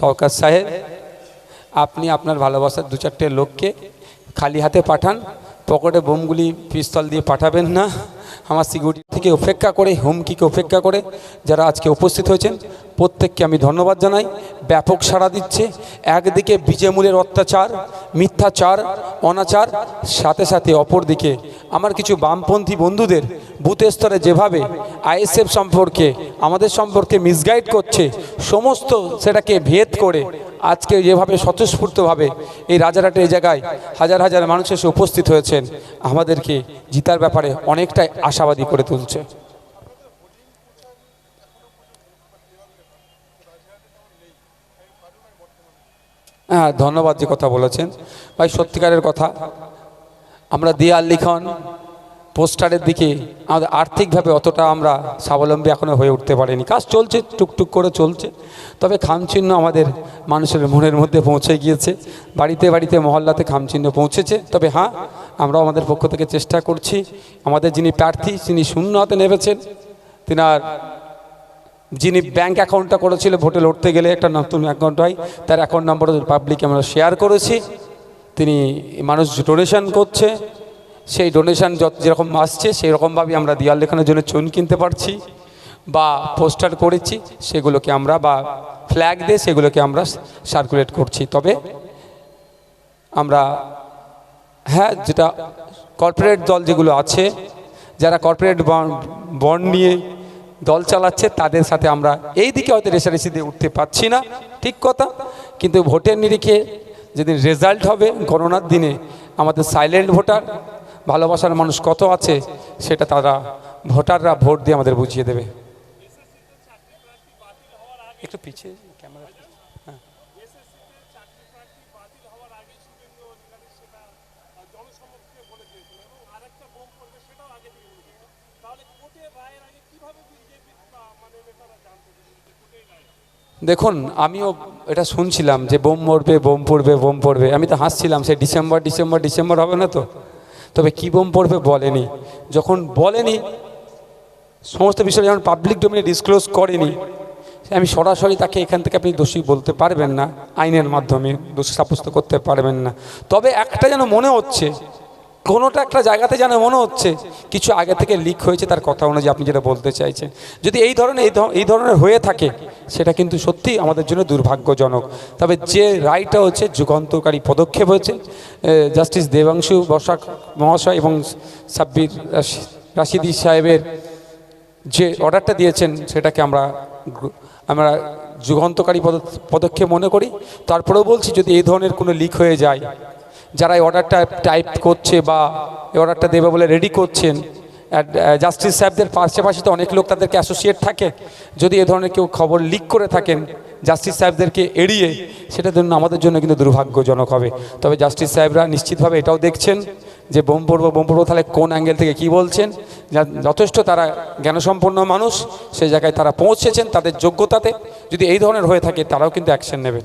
সরকার সাহেব, আপনি আপনার ভালোবাসার দু চারটে লোককে খালি হাতে পাঠান, পকেটে বোমগুলি, পিস্তল দিয়ে পাঠাবেন না। আমার সিকিউরিটি থেকে উপেক্ষা করে, হুমকিকে উপেক্ষা করে যারা আজকে উপস্থিত হয়েছেন, প্রত্যেককে আমি ধন্যবাদ জানাই। ব্যাপক সাড়া দিচ্ছে। একদিকে বিজেমূলের অত্যাচার, মিথ্যাচার, অনাচার, সাথে সাথে অপরদিকে আমার কিছু বামপন্থী বন্ধুদের বুথ স্তরে যেভাবে আইএসএফ সম্পর্কে, আমাদের সম্পর্কে মিসগাইড করছে, সমস্ত সেটাকে ভেদ করে আজকে যেভাবে স্বতঃস্ফূর্তভাবে এই রাজারহাটে এই জায়গায় হাজার হাজার মানুষ এসে উপস্থিত হয়েছেন, আমাদেরকে জিতার ব্যাপারে অনেকটাই আশাবাদী করে তুলছে। হ্যাঁ ধন্যবাদ যে কথা বলেছেন। ভাই, সত্যিকারের কথা, আমরা দেয়াল লিখন পোস্টারের দিকে আমাদের আর্থিকভাবে অতটা আমরা স্বাবলম্বী এখনও হয়ে উঠতে পারিনি। কাজ চলছে, টুকটুক করে চলছে। তবে খামচিহ্ন আমাদের মানুষের মনের মধ্যে পৌঁছে গিয়েছে। বাড়িতে বাড়িতে মহল্লাতে খামচিহ্ন পৌঁছেছে। তবে হ্যাঁ আমরাও আমাদের পক্ষ থেকে চেষ্টা করছি। আমাদের যিনি প্রার্থী যিনি শূন্য হাতে নেমেছেন। তিনার যিনি ব্যাংক অ্যাকাউন্টটা করেছিল, ভোটে লড়তে গেলে একটা নতুন অ্যাকাউন্ট হয়, তার অ্যাকাউন্ট নাম্বার পাবলিক আমরা শেয়ার করেছি। তিনি মানুষ ডোনেশন করছে। সেই ডোনেশন যত যেরকম আসছে সেই রকমভাবে আমরা দেয়াল লেখানোর জন্য চুন কিনতে পারছি বা পোস্টার করেছি, সেগুলোকে আমরা বা ফ্ল্যাগ দিয়ে সেগুলোকে আমরা সার্কুলেট করছি। তবে আমরা হ্যাঁ যেটা কর্পোরেট দল যেগুলো আছে, যারা কর্পোরেট বন্ড নিয়ে দল চালাচ্ছে, তাদের সাথে আমরা এই দিকে হয়তো রেশারেশি দিয়ে উঠতে পারছি না, ঠিক কথা। কিন্তু ভোটের নিরিখে যেদিন রেজাল্ট হবে, গণনার দিনে আমাদের সাইলেন্ট ভোটার ভালোবাসার মানুষ কত আছে, সেটা তারা ভোটাররা ভোট দিয়ে আমাদের বুঝিয়ে দেবে। একটু পিছিয়ে ক্যামেরা দেখুন, আমিও এটা শুনছিলাম যে বোম মরবে, বোম পড়বে বোম পড়বে। আমি তো হাসছিলাম সে ডিসেম্বর ডিসেম্বর ডিসেম্বর হবে না তো? তবে কী বোম পড়বে বলেনি। যখন বলেনি, সমস্ত বিষয়ে যখন পাবলিক ডোমিনে ডিসক্লোজ করেনি আমি সরাসরি তাকে এখান থেকে আপনি দোষী বলতে পারবেন না, আইনের মাধ্যমে দোষী সাব্যস্ত করতে পারবেন না। তবে একটা যেন মনে হচ্ছে কোনোটা একটা জায়গাতে যেন মনে হচ্ছে কিছু আগে থেকে লিক হয়েছে তার কথা অনুযায়ী আপনি যেটা বলতে চাইছেন। যদি এই ধরনের এই ধরনের হয়ে থাকে, সেটা কিন্তু সত্যি আমাদের জন্য দুর্ভাগ্যজনক। তবে যে রায়টা হচ্ছে, যুগান্তকারী পদক্ষেপ হয়েছে জাস্টিস দেবাংশু বসাক মহাশয় এবং সাব্বির রাশিদি সাহেবের যে অর্ডারটা দিয়েছেন, সেটাকে আমরা আমরা যুগান্তকারী পদ- পদক্ষেপ মনে করি। তারপরেও বলছি, যদি এই ধরনের কোনো লিক হয়ে যায় যারা এই অর্ডারটা টাইপ করছে বা এই অর্ডারটা দেবে বলে রেডি করছেন জাস্টিস সাহেবদের পাশাপাশি তো অনেক লোক তাদেরকে অ্যাসোসিয়েট থাকে। যদি এ ধরনের কেউ খবর লিক করে থাকেন জাস্টিস সাহেবদেরকে এড়িয়ে সেটা জন্য আমাদের জন্য কিন্তু দুর্ভাগ্যজনক হবে। তবে জাস্টিস সাহেবরা নিশ্চিতভাবে এটাও দেখছেন যে বোম পড়ব বোম পড়ব, তাহলে কোন অ্যাঙ্গেল থেকে কি বলছেন? যথেষ্ট তারা জ্ঞানসম্পন্ন মানুষ, সেই জায়গায় তারা পৌঁছেছেন তাদের যোগ্যতাতে। যদি এই ধরনের হয়ে থাকে, তারাও কিন্তু অ্যাকশন নেবেন